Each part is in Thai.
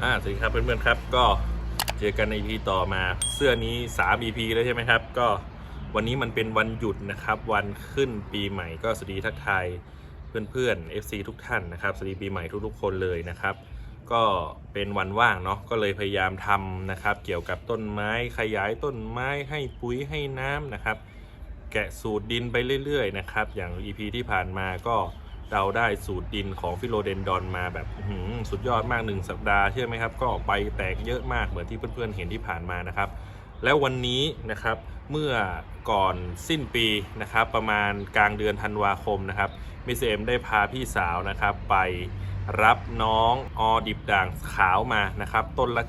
อ่าสวัสดีครับเพื่อนๆครับ ก็เจอกันใน EP ต่อมาเสื้อนี้ 3 EP แล้วใช่ไหมครับ ก็วันนี้มันเป็นวันหยุดนะครับ วันขึ้นปีใหม่ก็สวัสดีทักทายเพื่อนๆ FC ทุกท่านนะครับสวัสดีปีใหม่ทุกๆคนเลยนะครับ ก็เป็นวันว่างเนาะก็เลยพยายามทำนะครับ เกี่ยวกับต้นไม้ขยายต้นไม้ให้ปุ๋ยให้น้ำนะครับ แกะสูตรดินไปเรื่อยๆนะครับ อย่าง EP ที่ผ่านมาก็ เราได้สูตรดินของฟิโลเดนดอนมาแบบสุดยอดมาก1สัปดาห์เชื่อไหมครับ ก็ใบแตกเยอะมากเหมือนที่เพื่อนๆเห็นที่ผ่านมานะครับ แล้ววันนี้นะครับเมื่อก่อนสิ้นปีนะครับ ประมาณกลางเดือนธันวาคมนะครับมิสเอ็มได้พาพี่สาวนะครับไปรับน้องออดิบด่างขาวมานะครับ ต้นละ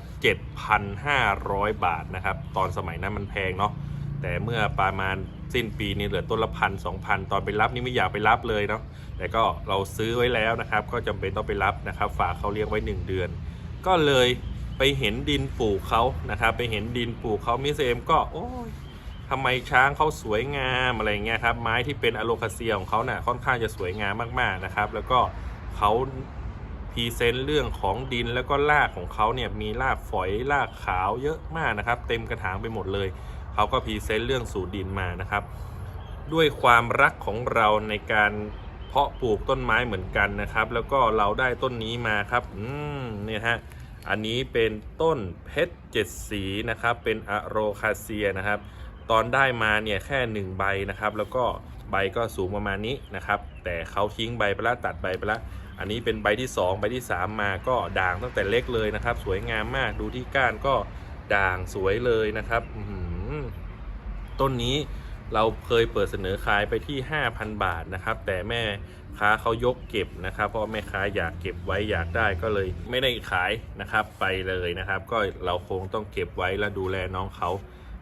7,500 บาทนะครับ ตอนสมัยนั้นมันแพงเนาะ แต่เมื่อประมาณสิ้นปีนี้เหลือต้นละพันสองพันตอนไปรับนี่ไม่อยากไปรับเลยเนาะแต่ก็เราซื้อไว้แล้วนะครับ ก็จำเป็นต้องไปรับนะครับ ฝากเขาเลี้ยงไว้ 1 เดือน ก็เลยไปเห็นดินปลูกเขานะครับ ไปเห็นดินปลูกเขามิเอมก็โอ้ยทำไมช้างเขาสวยงามอะไรเงี้ยครับไม้ที่เป็นอะโลคาเซียของเขาเนี่ยค่อนข้างจะสวยงามมากๆนะครับ แล้วก็เขาพรีเซนต์เรื่องของดินแล้วก็รากของเขาเนี่ยมีรากฝอยรากขาวเยอะมากนะครับ เต็มกระถางไปหมดเลย เขาก็พรีเซนต์เรื่องสูตรดินมานะครับ ด้วยความรักของเราในการเพาะปลูกต้นไม้เหมือนกันนะครับ แล้วก็เราได้ต้นนี้มาครับอืมเนี่ยฮะอันนี้เป็นต้นเพชรเจ็ดสีนะครับ เป็นอะโรคาเซียนะครับ ตอนได้มาเนี่ยแค่หนึ่งใบนะครับ แล้วก็ใบก็สูงประมาณนี้นะครับ แต่เขาทิ้งใบไปแล้วตัดใบไปแล้วอันนี้เป็นใบที่ 2 ใบที่ 3 มาก็ด่างตั้งแต่เล็กเลยนะครับ สวยงามมากดูที่ก้านก็ด่างสวยเลยนะครับอื ต้นนี้เราเคยเปิดเสนอขายไปที่ 5,000 บาทนะครับ แต่แม่ค้าเขายกเก็บนะครับ เพราะแม่ค้าอยากเก็บไว้อยากได้ก็เลยไม่ได้ขายนะครับไปเลยนะครับ ก็เราคงต้องเก็บไว้และดูแลน้องเขา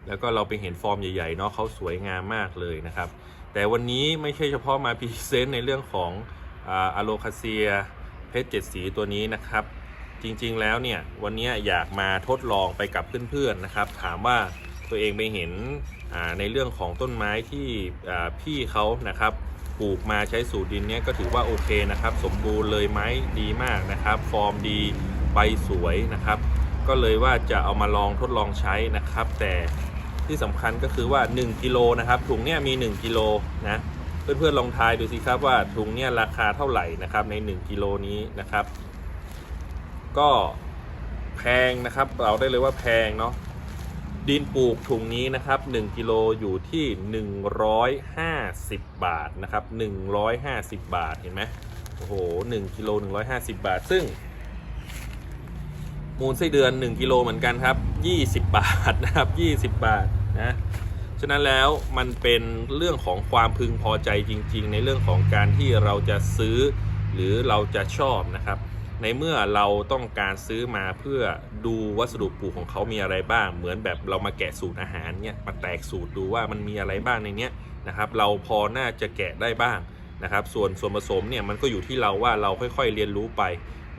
แล้วก็เราไปเห็นฟอร์มใหญ่ๆเนาะเขาสวยงามมากเลยนะครับ แต่วันนี้ไม่ใช่เฉพาะมาพรีเซนต์ในเรื่องของอะโลคาเซียเพชรเจ็ดสีตัวนี้นะครับ จริงๆแล้วเนี่ยวันนี้อยากมาทดลองไปกับเพื่อนๆนะครับ ถามว่า ตัวเองไปเห็นในเรื่องของต้นไม้ที่พี่เขานะครับปลูกมาใช้สูตรดินเนี่ยก็ถือว่าโอเคนะครับ สมบูรณ์เลยไม้ดีมากนะครับ ฟอร์มดีใบสวยนะครับ ก็เลยว่าจะเอามาลองทดลองใช้นะครับ แต่ที่สำคัญก็คือว่า 1กิโลนะครับถุงเนี่ยมี 1กิโลนะเพื่อนๆลองทายดูสิครับว่าถุงเนี่ยราคาเท่าไหร่นะครับใน 1กิโลนี้นะครับ ก็แพงนะครับเราได้เลยว่าแพงเนาะ ดินปลูกถุงนี้นะครับ1กิโลอยู่ที่ 150 บาทนะครับ150 บาทเห็นไหมโอ้โห1กิโล150 บาท ซึ่ง มูลไส้เดือน 1กิโลเหมือนกันครับ 20 บาทนะครับ 20 บาทนะฉะนั้นแล้วมันเป็นเรื่องของความพึงพอใจจริง ๆ ในเรื่องของการที่เราจะซื้อหรือเราจะชอบนะครับ ในเมื่อเราต้องการซื้อมาเพื่อดูวัสดุปลูกของเขามีอะไรบ้าง เหมือนแบบเรามาแกะสูตรอาหารเนี่ยมาแตกสูตรดูว่ามันมีอะไรบ้างในเนี้ยนะครับ เราพอน่าจะแกะได้บ้างนะครับ ส่วนส่วนผสมเนี่ยมันก็อยู่ที่เราว่าเราค่อยๆเรียนรู้ไป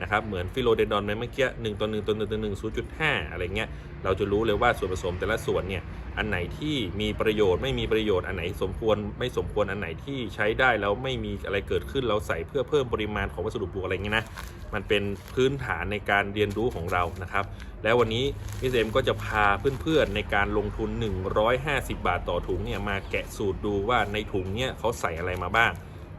นะครับ เหมือนฟิโลเดนดอนเมื่อกี้หนึ่งต่อหนึ่งต่อหนึ่งต่อหนึ่งศูนย์จุดห้าอะไรเงี้ย เราจะรู้เลยว่าส่วนผสมแต่ละส่วนเนี่ย อันไหนที่มีประโยชน์ไม่มีประโยชน์อันไหนสมควรไม่สมควรอันไหนที่ใช้ได้แล้วไม่มีอะไรเกิดขึ้นเราใส่เพื่อเพิ่มปริมาณของวัสดุปลูกอะไรเงี้ยนะมันเป็นพื้นฐานในการเรียนรู้ของเรานะครับ แล้ววันนี้พี่เซมก็จะพาเพื่อนๆในการลงทุน 150 บาทต่อถุงเนี่ยมาแกะสูตรดูว่าในถุงเนี่ยเขาใส่อะไรมาบ้าง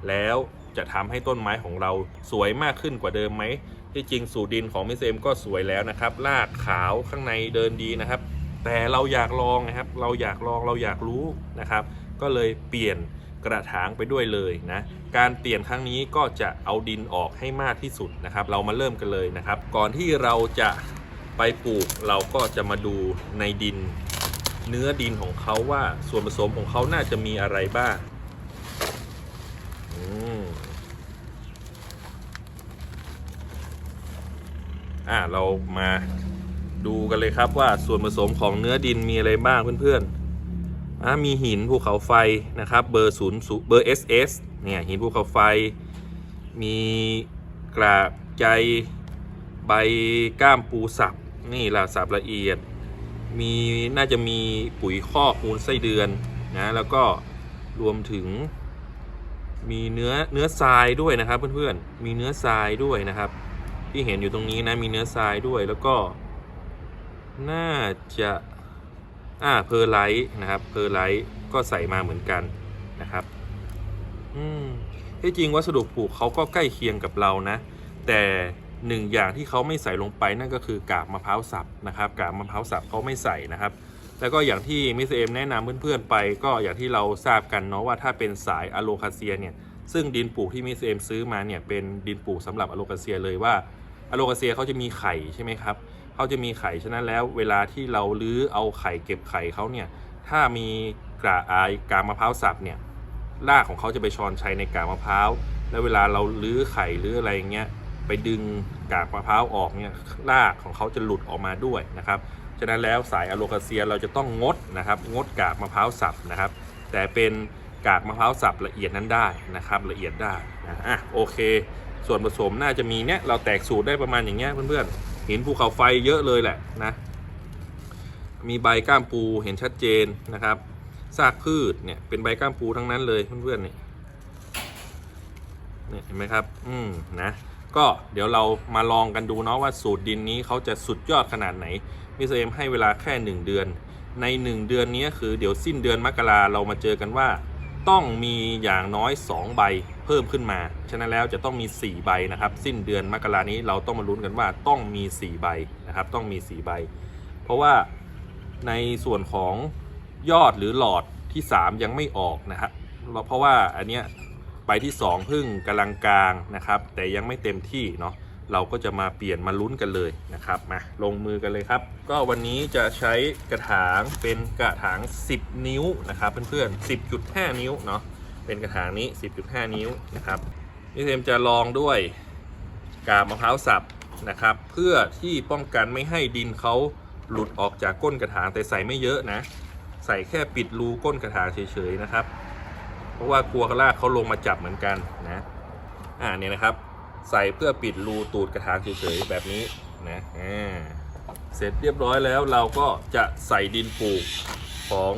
แล้วจะทำให้ต้นไม้ของเราสวยมากขึ้นกว่าเดิมไหมที่จริงสูตรดินของมิสเอมก็สวยแล้วนะครับรากขาวข้างในเดินดีนะครับ แต่เราอยากลองนะครับ เราอยากลองเราอยากรู้นะครับ ก็เลยเปลี่ยนกระถางไปด้วยเลยนะ การเปลี่ยนครั้งนี้ก็จะเอาดินออกให้มากที่สุดนะครับ เรามาเริ่มกันเลยนะครับ ก่อนที่เราจะไปปลูกเราก็จะมาดูในดินเนื้อดินของเขาว่าส่วนผสมของเขาน่าจะมีอะไรบ้างอืมอ่าเรามา ดูกันเลยครับว่าส่วนผสมของเนื้อดินมีอะไรบ้างเพื่อนๆมีหินภูเขาไฟนะครับเบอร์ศูนย์เบอร์ SS เนี่ยหินภูเขาไฟ มีกระใจใบก้ามปูสับนี่ละสับละเอียด มีน่าจะมีปุ๋ยคอกมูลไส้เดือนนะแล้วก็รวมถึง มีเนื้อเนื้อทรายด้วยนะครับเพื่อนๆมีเนื้อทรายด้วยนะครับ ที่เห็นอยู่ตรงนี้นะมีเนื้อทรายด้วยแล้วก็ น่าจะอ่าเพอร์ไลท์นะครับเพอร์ไลท์ก็ใส่มาเหมือนกันนะครับ อืมที่จริงวัสดุปลูกเขาก็ใกล้เคียงกับเรานะ แต่หนึ่งอย่างที่เขาไม่ใส่ลงไปนั่นก็คือกากมะพร้าวสับนะครับกากมะพร้าวสับเขาไม่ใส่นะครับ แล้วก็อย่างที่มิสเอ็มแนะนำเพื่อนๆไป ก็อย่างที่เราทราบกันเนาะว่าถ้าเป็นสายอะโลคาเซียเนี่ยซึ่งดินปลูกที่มิสเอ็มซื้อมาเนี่ยเป็นดินปลูกสำหรับอะโลคาเซียเลยว่าอะโลคาเซียเขาจะมีไข่ใช่ไหมครับ เขาจะมีไข่ฉะนั้นแล้วเวลาที่เราลื้อเอาไข่เก็บไข่เขาเนี่ยถ้ามีกระอายกากมะพร้าวสับเนี่ยรากของเขาจะไปชอนชัยในกากมะพร้าวแล้วเวลาเราลื้อไข่หรืออะไรอย่างเงี้ยไปดึงกากมะพร้าวออกเนี่ยรากของเขาจะหลุดออกมาด้วยนะครับฉะนั้นแล้วสายอะโลคาเซียเราจะต้องงดนะครับงดกากมะพร้าวสับนะครับ แต่เป็นกากมะพร้าวสับละเอียดนั้นได้นะครับละเอียดได้นะอะโอเค ส่วนผสมน่าจะมีเนี่ยเราแตกสูตรได้ประมาณอย่างเงี้ยเพื่อนๆ ห็นภูเขาไฟเยอะเลยแหละนะ มีใบก้ามปูเห็นชัดเจนนะครับซากพืชเนี่ยเป็นใบก้ามปูทั้งนั้นเลยเพื่อนๆเนี่ยเนี่เห็นไหมครับ อืมนะก็เดี๋ยวเรามาลองกันดูเนาะว่าสูตรดินนี้เขาจะสุดยอดขนาดไหนมิสเอ็มให้เวลาแค่ 1 เดือน ใน 1 เดือนนี้คือเดี๋ยวสิ้นเดือนมกราเรามาเจอกันว่า ต้องมีอย่างน้อย 2 ใบ เพิ่มขึ้นมา ฉะนั้นแล้วจะต้องมี 4 ใบนะครับ สิ้นเดือนมกรานี้เราต้องมาลุ้นกันว่าต้องมี 4 ใบนะครับ ต้องมี 4 ใบ เพราะว่าในส่วนของยอดหรือหลอดที่ 3 ยังไม่ออกนะครับเพราะว่าอันเนี้ยใบที่ 2 พึ่งกำลังกลางนะครับ แต่ยังไม่เต็มที่เนาะเราก็จะมาเปลี่ยนมาลุ้นกันเลยนะครับมาลงมือกันเลยครับ ก็วันนี้จะใช้กระถางเป็นกระถาง 10 นิ้วนะครับเพื่อนๆ10.5 นิ้วเนาะ เป็นกระถางนี้ 10.5 นิ้วนะครับนี่เซมจะลองด้วยกาบมะพร้าวสับนะครับ เพื่อที่ป้องกันไม่ให้ดินเขาหลุดออกจากก้นกระถางแต่ใส่ไม่เยอะนะ ใส่แค่ปิดรูก้นกระถางเฉยๆนะครับ เพราะว่ากลัวกระลากเขาลงมาจับเหมือนกันนะอ่าเนี่ยนะครับ ใส่เพื่อปิดรูตูดกระถางเฉยๆแบบนี้นะอ่าเสร็จเรียบร้อยแล้วเราก็จะใส่ดินปลูกของ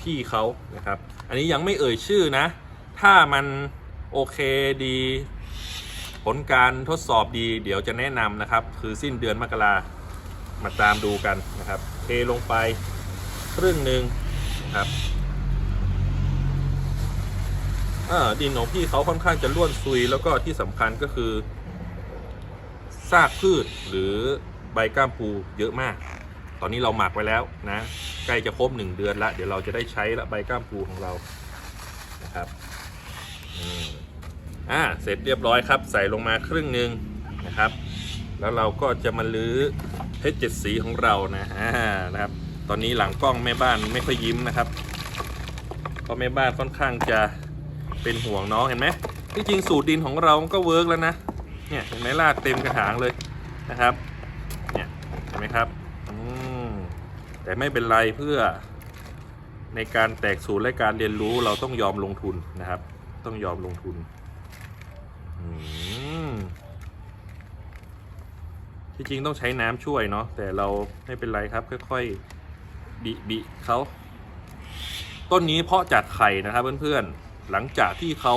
พี่เขานะครับ อันนี้ยังไม่เอ่ยชื่อนะ ถ้ามันโอเคดี ผลการทดสอบดี เดี๋ยวจะแนะนำนะครับ คือสิ้นเดือนมกรามาตามดูกันนะครับ เทลงไปครึ่งหนึ่งนะครับดินของพี่เขาค่อนข้างจะร่วนซุยแล้วก็ที่สำคัญก็คือซากพืชหรือใบก้ามปูเยอะมาก ตอนนี้เราหมักไว้แล้วนะ ใกล้จะครบหนึ่งเดือนละเดี๋ยวเราจะได้ใช้ละใบก้ามปูของเรานะครับอ่าเสร็จเรียบร้อยครับ ใส่ลงมาครึ่งหนึ่งนะครับ แล้วเราก็จะมาลื้อเพชรเจ็ดสีของเรานะอ่านะครับ ตอนนี้หลังกล้องแม่บ้านไม่ค่อยยิ้มนะครับเพราะแม่บ้านค่อนข้างจะเป็นห่วงน้องเห็นไหมที่จริงสูตรดินของเราก็เวิร์กแล้วนะเนี่ยเห็นไหมลากเต็มกระถางเลยนะครับเนี่ยเห็นไหมครับ แต่ไม่เป็นไรเพื่อในการแตกสูตรและการเรียนรู้เราต้องยอมลงทุนนะครับ ต้องยอมลงทุนที่จริงต้องใช้น้ำช่วยเนาะแต่เราไม่เป็นไรครับ ค่อยๆบิบิเขาต้นนี้เพาะจากไข่นะครับเพื่อนๆหลังจากที่เขา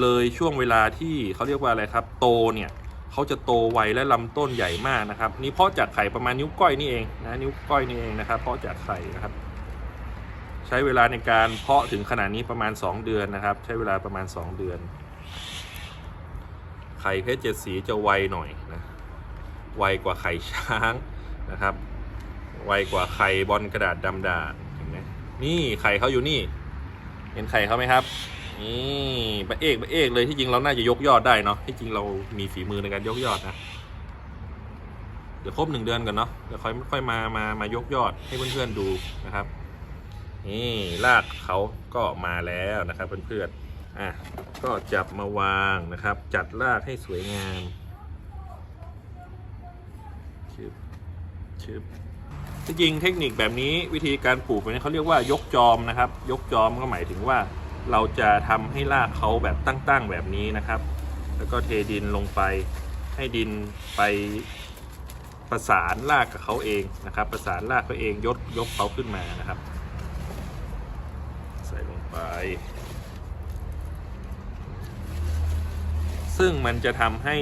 เลยช่วงเวลาที่เขาเรียกว่าอะไรครับ โตเนี่ย เขาจะโตไวและลำต้นใหญ่มากนะครับ นี่เพาะจากไข่ประมาณนิ้วก้อยนี่เองนะนิ้วก้อยนี่เองนะครับเพาะจากไข่นะครับ ใช้เวลาในการเพาะถึงขนาดนี้ประมาณ 2 เดือนนะครับ ใช้เวลาประมาณ 2 เดือน ไข่เพชรเจ็ดสีจะไวหน่อยนะไวกว่าไข่ช้างนะครับไวกว่าไข่บอลกระดาษดำดาดเห็นไหมนี่ไข่เขาอยู่นี่ เห็นไข่เขาไหมครับ นี่บะเอกบะเอกเลยที่จริงเราน่าจะยกยอดได้เนาะที่จริงเรามีฝีมือในการยกยอดนะเดี๋ยวครบหนึ่งเดือนกันเนาะเดี๋ยวค่อยค่อยมามามายกยอดให้เพื่อนๆดูนะครับ นี่รากเขาก็มาแล้วนะครับเพื่อนๆอะก็จับมาวางนะครับ จัดรากให้สวยงามชึบชึบที่จริงเทคนิคแบบนี้วิธีการปลูกแบบนี้เขาเรียกว่ายกจอมนะครับ ยกจอมก็หมายถึงว่า เราจะทำให้รากเขาแบบตั้งๆแบบนี้นะครับ แล้วก็เทดินลงไปให้ดินไปประสานรากกับเขาเองนะครับ ประสานรากเขาเองยกยกเขาขึ้นมานะครับ ใส่ลงไป ซึ่งมันจะทำให้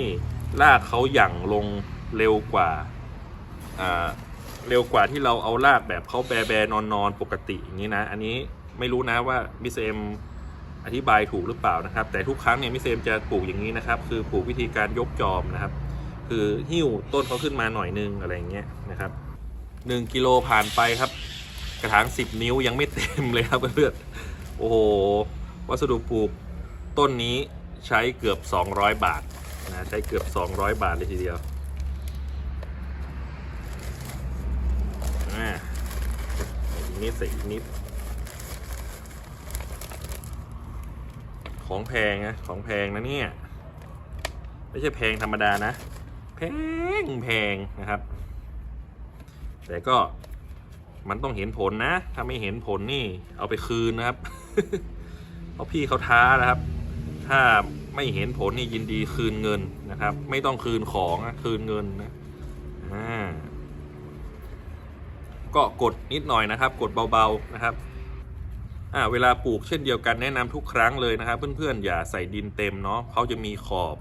รากเขาหยั่งลงเร็วกว่าเร็วกว่าที่เราเอารากแบบเขาแบแบนอนนอนๆปกติอย่างนี้นะ อันนี้ไม่รู้นะว่ามิสเอ็ม อธิบายถูกหรือเปล่านะครับ แต่ทุกครั้งเนี่ยมิเอ็มจะปลูกอย่างนี้นะครับ คือปลูกวิธีการยกจอมนะครับ คือหิ้วต้นเขาขึ้นมาหน่อยนึงอะไรอย่างเงี้ยนะครับหนึ่งกิโลผ่านไปครับ กระถางสิบนิ้วยังไม่เต็มเลยครับเพื่อนโอ้โหวัสดุปลูกต้นนี้ใช้เกือบ 200 บาทนะใช้เกือบ 200 บาทเลยทีเดียวอ่าอีกนิดใส่อีกนิด ของแพงนะของแพงนะเนี่ยไม่ใช่แพงธรรมดานะ แพงแพงนะครับ แต่ก็มันต้องเห็นผลนะ ถ้าไม่เห็นผลนี่ เอาไปคืนนะครับ เพราะพี่เขาท้านะครับ ถ้าไม่เห็นผลนี่ยินดีคืนเงินนะครับ ไม่ต้องคืนของนะคืนเงินนะอ่าก็กดนิดหน่อยนะครับ กดเบาๆนะครับ อ่าเวลาปลูกเช่นเดียวกันแนะนำทุกครั้งเลยนะครับ เพื่อนๆอย่าใส่ดินเต็มเนาะเขาจะมีขอบ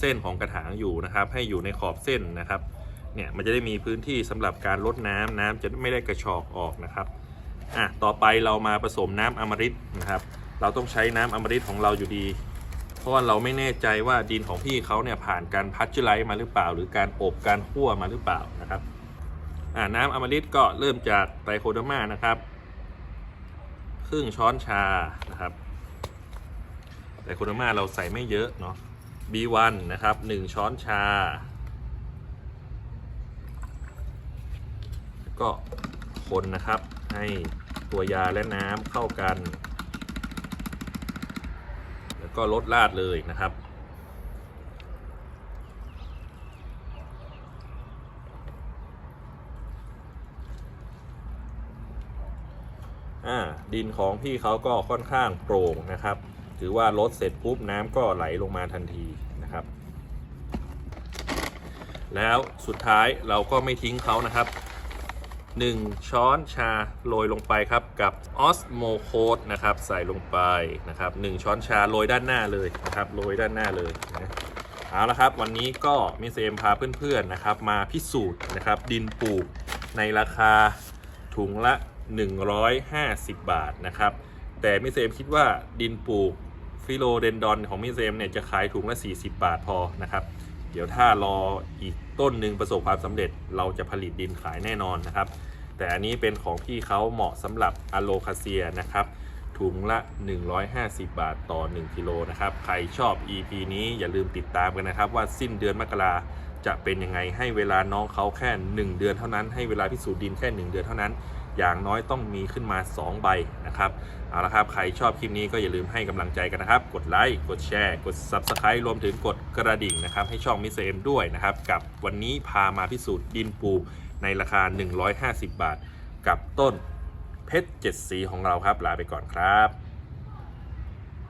เส้นของกระถางอยู่นะครับ ให้อยู่ในขอบเส้นนะครับเนี่ยมันจะได้มีพื้นที่สำหรับการลดน้ำน้ำจะไม่ได้กระชอกออกนะครับอะต่อไปเรามาผสมน้ำอมฤตนะครับ เราต้องใช้น้ำอมฤตของเราอยู่ดี เพราะว่าเราไม่แน่ใจว่าดินของพี่เขาเนี่ยผ่านการพัชเจอร์ไลท์มาหรือเปล่า หรือการอบการคั่วมาหรือเปล่านะครับอ่าน้ำอมฤตก็เริ่มจากไตรโคเดอร์มานะครับ ครึ่งช้อนชานะครับไตรโคเดอร์มาเราใส่ไม่เยอะเนาะ B1 นะครับหนึ่งช้อนชา ก็คนนะครับให้ตัวยาและน้ำเข้ากัน แล้วก็ลดลาดเลยนะครับ อ่า ดินของพี่เขาก็ค่อนข้างโปร่งนะครับ ถือว่าลดเสร็จปุ๊บน้ำก็ไหลลงมาทันทีนะครับ แล้วสุดท้ายเราก็ไม่ทิ้งเขานะครับ 1 ช้อนชาโรยลงไปครับกับออสโมโคดนะครับใส่ลงไปนะครับ1ช้อนชาโรยด้านหน้าเลยนะครับโรยด้านหน้าเลยนะเอาละครับวันนี้ก็มิสเอมพาเพื่อนๆนะครับมาพิสูจน์นะครับดินปลูกในราคาถุงละ 150 บาทนะครับ แต่มิเอมคิดว่าดินปลูกฟิโลเดนดอนของมิเอมเนี่ยจะขายถุงละ 40 บาทพอนะครับ เดี๋ยวถ้ารออีกต้นหนึ่งประสบความสำเร็จเราจะผลิตดินขายแน่นอนนะครับ แต่อันนี้เป็นของพี่เขาเหมาะสำหรับอะโลคาเซียนะครับถุงละ 150 บาทต่อ 1 กิโลนะครับ ใครชอบ EP นี้อย่าลืมติดตามกันนะครับ ว่าสิ้นเดือนมกราจะเป็นยังไงให้เวลาน้องเขาแค่ 1 เดือนเท่านั้น ให้เวลาพิสูจน์ดินแค่ 1 เดือนเท่านั้น อย่างน้อยต้องมีขึ้นมา 2 ใบนะครับเอาละครับ ใครชอบคลิปนี้ก็อย่าลืมให้กำลังใจกันนะครับ กดไลค์กดแชร์ กด Subscribe รวมถึงกดกระดิ่งนะครับ ให้ช่องมิสเอ็มด้วยนะครับ กับวันนี้พามาพิสูจน์ดินปูในราคา 150 บาท กับต้นเพชรเจ็ดสีของเราครับลาไปก่อนครับ